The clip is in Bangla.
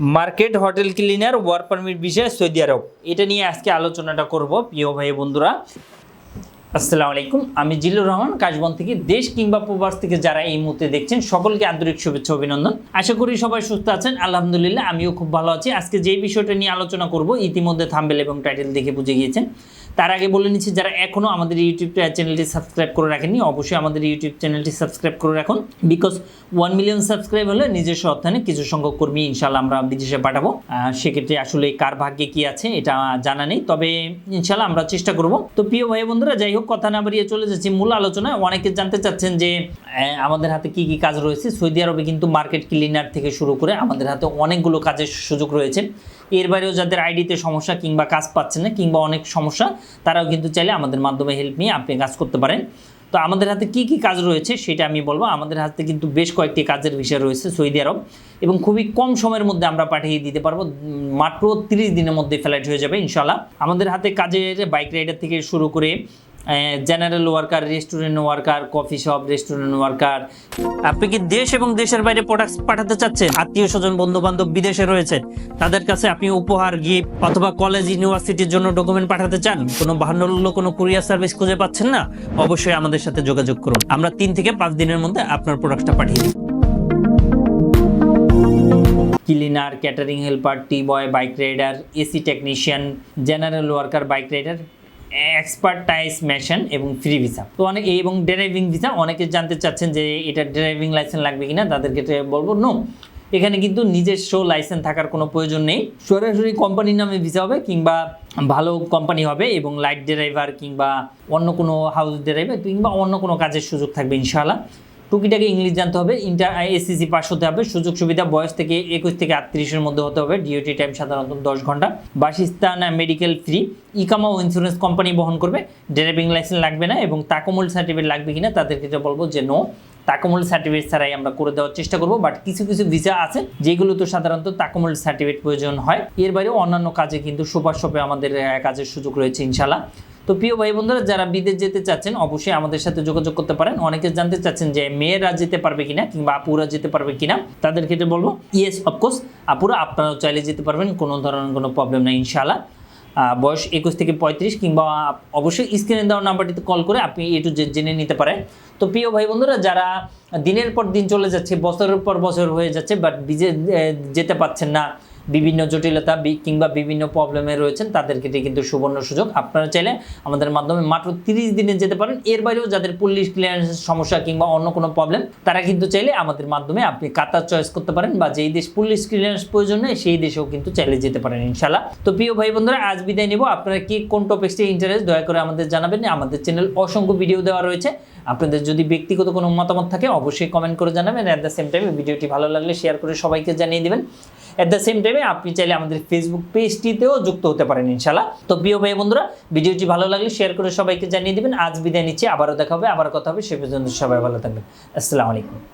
Market, hotel cleaner work permit বিষয়ে সৌদি আরব। এটা নিয়ে আজকে আলোচনাটা করব, প্রিয় ভাই বন্ধুরা। আসসালামু আলাইকুম, আমি জিল্লুর রহমান, কাশবন থেকে দেশ কিংবা প্রবাস থেকে যারা এই মুহূর্তে দেখছেন, সকলকে আন্তরিক শুভেচ্ছা, অভিনন্দন। আশা করি সবাই সুস্থ আছেন, আলহামদুলিল্লাহ, আমিও খুব ভালো আছি। আজকে যে বিষয়টা নিয়ে আলোচনা করব, ইতিমধ্যে থাম্বেল এবং টাইটেল দেখে বুঝে গিয়েছেন। তার আগে বলে নিচ্ছি, যারা এখনও আমাদের ইউটিউব চ্যানেলটি সাবস্ক্রাইব করে রাখেননি, অবশ্যই আমাদের ইউটিউব চ্যানেলটি সাবস্ক্রাইব করে রাখুন। বিকজ ওয়ান মিলিয়ন সাবস্ক্রাইব হলে নিজস্ব অর্থায়নে কিছু সংখ্যক কর্মী ইনশাল্লাহ আমরা বিদেশে পাঠাবো। সেক্ষেত্রে আসলে কার ভাগ্যে কি আছে, এটা জানা নেই। তবে ইনশাল্লাহ আমরা চেষ্টা করব। তো প্রিয় ভাই বন্ধুরা যাই হোক, কথা না বাড়িয়ে চলে যাচ্ছি মূল আলোচনায়। অনেকে জানতে চাচ্ছেন যে আমাদের হাতে কি কি কাজ রয়েছে? সৌদি আরবে কিন্তু মার্কেট ক্লিনার থেকে শুরু করে আমাদের হাতে অনেকগুলো কাজের সুযোগ রয়েছে। এর বাইরেও যাদের আইডিতে সমস্যা কিংবা কাজ পাচ্ছে না কিংবা অনেক সমস্যা, তারাও কিন্তু চাইলে আমাদের মাধ্যমে হেল্প নিয়ে আপনি কাজ করতে পারেন। তো আমাদের হাতে কি কি কাজ রয়েছে সেটা আমি বলব। আমাদের হাতে কিন্তু বেশ কয়েকটি কাজের বিষয় রয়েছে সৌদি আরব এবং খুবই কম সময়ের মধ্যে আমরা পাঠিয়ে দিতে পারব। মাত্র তিরিশ দিনের মধ্যে ফ্লাইট হয়ে যাবে ইনশাল্লাহ আমাদের হাতে কাজের বাইক রাইডার থেকে শুরু করে general worker restaurant worker coffee shop restaurant worker আপনি কি দেশ এবং দেশের বাইরে প্রোডাক্ট পাঠাতে চাচ্ছেন? আত্মীয় স্বজন বন্ধু বান্ধব বিদেশে রয়েছে। তাদের কাছে আপনি উপহার গিফট অথবা কলেজ ইউনিভার্সিটির জন্য ডকুমেন্ট পাঠাতে চান? কোনো বাহান্ন কোনো কুরিয়ার সার্ভিস খুঁজে পাচ্ছেন না? অবশ্যই আমাদের সাথে যোগাযোগ করুন। আমরা তিন থেকে পাঁচ দিনের মধ্যে আপনার প্রোডাক্টটা পাঠিয়ে দিই। Cleaner catering helper tea boy bike rider AC technician general worker bike rider expertise mason এবং ফ্রি ভিসা তো অনেক এবং ড্রাইভিং ভিসা অনেকে জানতে চাচ্ছেন যে এটা ড্রাইভিং লাইসেন্স লাগবে কিনা, তাদেরকে ক্ষেত্রে বলব নো এখানে কিন্তু নিজস্ব লাইসেন্স থাকার কোনো প্রয়োজন নেই। সরাসরি কোম্পানির নামে ভিসা হবে কিংবা ভালো কোম্পানি হবে এবং লাইট ড্রাইভার কিংবা অন্য কোনো হাউস ড্রাইভার কিংবা অন্য কোনো কাজের সুযোগ থাকবে, ইনশাআল্লাহ। টুকিটাকে ইংলিশ জানতে হবে, ইন্টার এসএসসি পাস হতে হবে, সুযোগ সুবিধা বয়স থেকে একুশ থেকে আটত্রিশের মধ্যে হতে হবে ডিওটি টাইম সাধারণত দশ ঘণ্টা। বাসস্থান মেডিকেল ফ্রি ইকামা ও ইন্স্যুরেন্স কোম্পানি বহন করবে ড্রাইভিং লাইসেন্স লাগবে না এবং তাকমূল সার্টিফিকেট লাগবে কিনা তাদেরকে এটা বলব যে নো তাকমূল সার্টিফিকেট ছাড়াই আমরা করে দেওয়ার চেষ্টা করব বাট কিছু কিছু ভিসা আছে যেগুলো তো সাধারণত তাকমূল সার্টিফিকেট প্রয়োজন হয়। এর বাইরেও অন্যান্য কাজে কিন্তু সুপার শপে আমাদের কাজের সুযোগ রয়েছে ইনশাল্লাহ তো প্রিয় ভাই বন্ধুরা, যারা বিদেশ যেতে চাচ্ছেন, অবশ্যই আমাদের সাথে যোগাযোগ করতে পারেন। অনেকে জানতে চাচ্ছেন যে মেয়েরা যেতে পারবে কিনা কিংবা আপুরা যেতে পারবে কিনা, তাদের ক্ষেত্রে বলব ইয়েস অফকোর্স আপুরা, আপনারাও চাইলে যেতে পারবেন, কোনো ধরনের কোনো প্রবলেম নেই, ইনশাআল্লাহ। বয়স একুশ থেকে পঁয়ত্রিশ কিংবা অবশ্যই স্ক্রিনে দেওয়া নাম্বারটিতে কল করে আপনি এ টু জেড জেনে নিতে পারেন। তো প্রিয় ভাই বন্ধুরা, যারা দিনের পর দিন চলে যাচ্ছে, বছরের পর বছর হয়ে যাচ্ছে বাট বিজে যেতে পাচ্ছেন না বিভিন্ন জটিলতা কিংবা বিভিন্ন প্রবলেমে রয়েছেন তাদের ক্ষেত্রে কিন্তু সুবর্ণ সুযোগ। আপনারা চাইলে আমাদের মাধ্যমে মাত্র তিরিশ দিনে যেতে পারেন। এর বাইরেও যাদের পুলিশ ক্লিয়ারেন্সের সমস্যা কিংবা অন্য কোনো প্রবলেম তারা কিন্তু চাইলে আমাদের মাধ্যমে আপনি কাতার চয়েস করতে পারেন বা যেই দেশ পুলিশ ক্লিয়ারেন্স প্রয়োজন নেই, সেই দেশেও কিন্তু চাইলে যেতে পারেন ইনশাল্লাহ তো প্রিয় ভাই বন্ধুরা, আজ বিদায় নিব। আপনারা কি কোন টপিক্সে ইন্টারেস্ট দয়া করে আমাদের জানাবেন। আমাদের চ্যানেল অসংখ্য ভিডিও দেওয়া রয়েছে। আপনাদের যদি ব্যক্তিগত কোনো মতামত থাকে, অবশ্যই কমেন্ট করে জানাবেন। অ্যাট দ্য সেম টাইম ভিডিওটি ভালো লাগলে শেয়ার করে সবাইকে জানিয়ে দেবেন। অ্যাট দ্য সেম টাইমে আপনি চাইলে আমাদের ফেসবুক পেজটিতেও যুক্ত হতে পারেন ইনশাল্লাহ তো প্রিয় ভাই বন্ধুরা, ভিডিওটি ভালো লাগলে শেয়ার করে সবাইকে জানিয়ে দেবেন। আজ বিদায় নিচ্ছি, আবারও দেখা হবে আবার কথা হবে, সে পর্যন্ত সবাই ভালো থাকবেন। আসসালামু আলাইকুম।